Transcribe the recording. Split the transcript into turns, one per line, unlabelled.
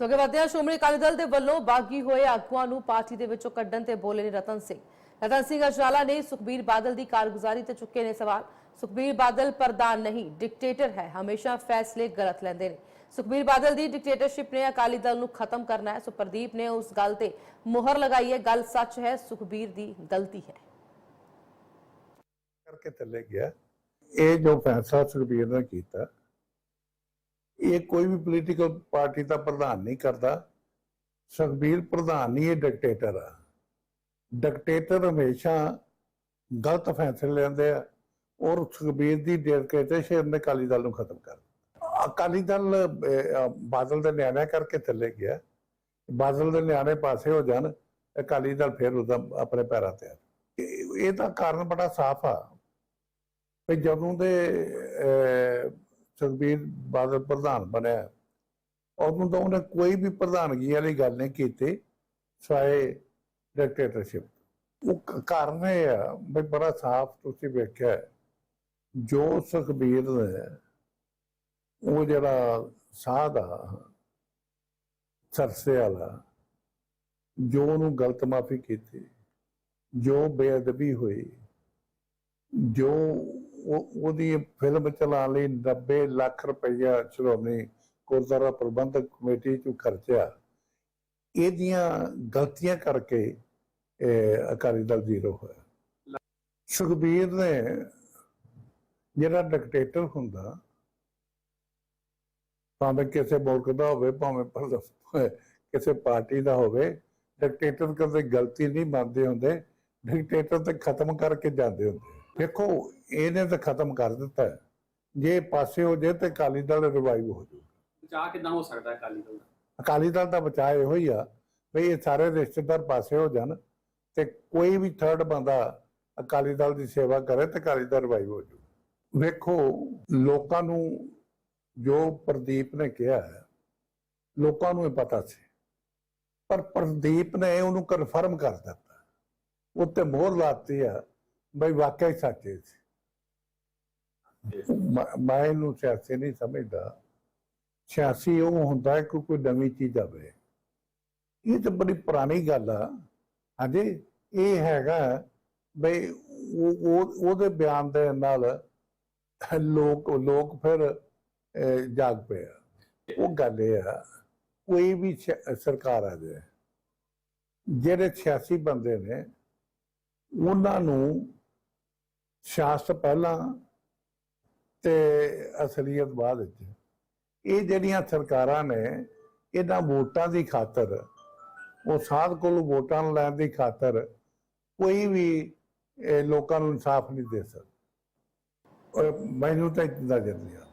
ਸੋ ਅੱਗੇ ਵਧਦੇ ਸ਼੍ਰੋਮਣੀ ਅਕਾਲੀ ਦਲ ਦੇ ਵੱਲੋਂ ਬਾਗੀ ਹੋਏ ਆਗੂਆਂ ਨੂੰ ਪਾਰਟੀ ਦੇ ਵਿੱਚੋਂ ਕੱਢਣ ਤੇ ਬੋਲੇ ਨੇ ਰਤਨ ਸਿੰਘ। ਰਤਨ ਸਿੰਘ ਅਜਵਾਲਾ ਨੇ ਸੁਖਬੀਰ ਬਾਦਲ ਦੀ ਕਾਰਗੁਜ਼ਾਰੀ ਤੇ ਚੁੱਕੇ ਨੇ ਸਵਾਲ। ਸੁਖਬੀਰ ਬਾਦਲ ਪ੍ਰਧਾਨ ਨਹੀਂ, ਡਿਕਟੇਟਰ ਹੈ। ਹਮੇਸ਼ਾ ਫੈਸਲੇ ਗਲਤ ਲੈਂਦੇ ਨੇ। ਸੁਖਬੀਰ ਬਾਦਲ ਦੀ ਡਿਕਟੇਟਰਸ਼ਿਪ ਨੇ ਅਕਾਲੀ ਦਲ ਨੂੰ ਖਤਮ ਕਰਨਾ ਹੈ। ਸੋ ਪ੍ਰਦੀਪ ਨੇ ਉਸ ਗੱਲ ਤੇ ਮੋਹਰ ਲਗਾਈ ਹੈ। ਗੱਲ ਸੱਚ ਹੈ, ਸੁਖਬੀਰ ਦੀ ਗਲਤੀ ਹੈ।
ਕਰਕੇ ਥੱਲੇ ਗਿਆ। ਇਹ ਜੋ ਫੈਸਲਾ ਸੁਖਬੀਰ ਨੇ ਕੀਤਾ ਇਹ ਕੋਈ ਵੀ ਪੋਲੀਟੀਕਲ ਪਾਰਟੀ ਦਾ ਪ੍ਰਧਾਨ ਨਹੀਂ ਕਰਦਾ। ਸੁਖਬੀਰ ਪ੍ਰਧਾਨ ਨਹੀਂ ਇਹ ਡਿਕਟੇਟਰ ਆ। ਡਿਕਟੇਟਰ ਹਮੇਸ਼ਾ ਗਲਤ ਫੈਸਲੇ ਲੈਂਦੇ ਆ ਔਰ ਸੁਖਬੀਰ ਦੀ ਡਿਕਟੇਟਰਸ਼ਿਪ ਨੇ ਅਕਾਲੀ ਦਲ ਨੂੰ ਖਤਮ ਕਰ ਅਕਾਲੀ ਦਲ ਬਾਦਲ ਦੇ ਨਿਆਣਿਆਂ ਕਰਕੇ ਥੱਲੇ ਗਿਆ। ਬਾਦਲ ਦੇ ਨਿਆਣੇ ਪਾਸੇ ਹੋ ਜਾਣ, ਅਕਾਲੀ ਦਲ ਫਿਰ ਉਹਦਾ ਆਪਣੇ ਪੈਰਾਂ ਤੇ ਆ। ਇਹ- ਤਾਂ ਕਾਰਨ ਬੜਾ ਸਾਫ਼ ਆ। ਵੀ ਜਦੋਂ ਦੇ ਸੁਖਬੀਰ ਬਾਦਲ ਪ੍ਰਧਾਨ ਬਣਿਆ। ਉਦੋਂ ਤੋਂ ਉਹਨੇ ਕੋਈ ਵੀ ਪ੍ਰਧਾਨਗੀ ਵਾਲੀ ਗੱਲ ਨਹੀਂ ਕੀਤੀ, ਸਵਾਏ ਡਿਕਟੇਟਰਸ਼ਿਪ ਉਹ ਕਾਰਨ ਇਹ ਆ ਵੀ ਬੜਾ ਸਾਫ਼ ਤੁਸੀਂ ਵੇਖਿਆ ਜੋ ਸੁਖਬੀਰ ਨੇ ਉਹ ਜਿਹੜਾ ਸਾਧ ਆ ਸਰਸੇ ਵਾਲਾ, ਜੋ ਉਹਨੂੰ ਗਲਤ ਮਾਫੀ ਕੀਤੀ, ਜੋ ਬੇਅਦਬੀ ਹੋਈ, ਜੋ ਉਹਦੀ ਫਿਲਮ ਚਲਾਉਣ ਲਈ 90 ਲੱਖ ਰੁਪਈਆ ਸ਼੍ਰੋਮਣੀ ਗੁਰਦੁਆਰਾ ਪ੍ਰਬੰਧਕ ਕਮੇਟੀ ਚ ਖਰਚਿਆ। ਇਹਦੀਆਂ ਗਲਤੀਆਂ ਕਰਕੇ ਅਕਾਲੀ ਦਲ ਜ਼ੀਰੋ ਹੋਇਆ। ਸੁਖਬੀਰ ਨੇ ਜਿਹੜਾ ਡਿਕਟੇਟਰ ਹੁੰਦਾ, ਭਾਵੇਂ ਕਿਸੇ ਮੁਲਕ ਦਾ ਹੋਵੇ, ਭਾਵੇਂ ਕਿਸੇ ਪਾਰਟੀ ਦਾ ਹੋਵੇ ਡਿਕਟੇਟਰ ਕਦੇ ਗਲਤੀ ਨਹੀਂ ਮੰਨਦੇ ਹੁੰਦੇ ਡਿਕਟੇਟਰ ਤੇ ਖਤਮ ਕਰਕੇ ਜਾਂਦੇ ਹੁੰਦੇ ਦੇਖੋ ਇਹਨੇ ਤਾਂ ਖਤਮ ਕਰ ਦਿੱਤਾ। ਹੈ। ਜੇ ਪਾਸੇ ਹੋ ਜੇ ਤੇ ਅਕਾਲੀ ਦਲ ਰਿਵਾਈਵ ਹੋ ਜਾਊ
ਬਚਾਅ ਕਿੱਦਾਂ ਹੋ ਸਕਦਾ ਹੈ ਅਕਾਲੀ ਦਲ ਦਾ?
ਅਕਾਲੀ ਦਲ ਦਾ ਬਚਾਅ ਇਹੋ ਹੀ ਆ ਵੀ ਇਹ ਸਾਰੇ ਰਿਸ਼ਤੇਦਾਰ ਪਾਸੇ ਹੋ ਜਾਣ ਤੇ ਕੋਈ ਵੀ ਥਰਡ ਬੰਦਾ ਅਕਾਲੀ ਦਲ ਦੀ ਸੇਵਾ ਕਰੇ ਤੇ ਅਕਾਲੀ ਦਲ ਰਿਵਾਈਵ ਹੋ ਜਾਊ। ਵੇਖੋ ਲੋਕਾਂ ਨੂੰ ਜੋ ਪ੍ਰਦੀਪ ਨੇ ਕਿਹਾ ਹੈ ਲੋਕਾਂ ਨੂੰ ਇਹ ਪਤਾ ਸੀ। ਪਰ ਪ੍ਰਦੀਪ ਨੇ ਉਹਨੂੰ ਕਨਫਰਮ ਕਰ ਦਿੱਤਾ। ਉੱਤੇ ਮੋਹਰ ਲਾਤੀ ਆ। ਬਈ ਵਾਕਿਆ ਹੀ ਸੱਚੇ ਸੀ। ਮੈਂ ਇਹਨੂੰ ਸਿਆਸੀ ਨਹੀਂ ਸਮਝਦਾ। ਸਿਆਸੀ ਉਹ ਹੁੰਦਾ ਹੈ ਕਿ ਕੋਈ ਨਵੀਂ ਚੀਜ਼ ਆਵੇ। ਇਹ ਤਾਂ ਬੜੀ ਪੁਰਾਣੀ ਗੱਲ ਆ। ਹਾਂਜੀ ਇਹ ਹੈਗਾ ਬਈ ਉਹ ਉਹ- ਉਹਦੇ ਬਿਆਨ ਦੇ ਨਾਲ ਲੋਕ ਲੋਕ ਫਿਰ ਜਾਗ ਪਏ। ਉਹ ਗੱਲ ਇਹ ਆ ਕੋਈ ਵੀ ਸਰਕਾਰ ਆ ਜਾਏ ਜਿਹੜੇ ਸਿਆਸੀ ਬੰਦੇ ਨੇ ਉਹਨਾਂ ਨੂੰ ਸਿਆਸਤ ਪਹਿਲਾਂ ਤੇ ਅਸਲੀਅਤ ਬਾਅਦ ਵਿੱਚ। ਇਹ ਜਿਹੜੀਆਂ ਸਰਕਾਰਾਂ ਨੇ, ਇਹਨਾਂ ਵੋਟਾਂ ਦੀ ਖਾਤਰ, ਉਹ ਸਾਧ ਕੋਲ ਵੋਟਾਂ ਲੈਣ ਦੀ ਖਾਤਰ ਕੋਈ ਵੀ ਲੋਕਾਂ ਨੂੰ ਇਨਸਾਫ ਨਹੀਂ ਦੇ ਸਕਦਾ। ਮੈਨੂੰ ਤਾਂ ਨਜ਼ਰ ਨਹੀਂ ਆਉਂਦਾ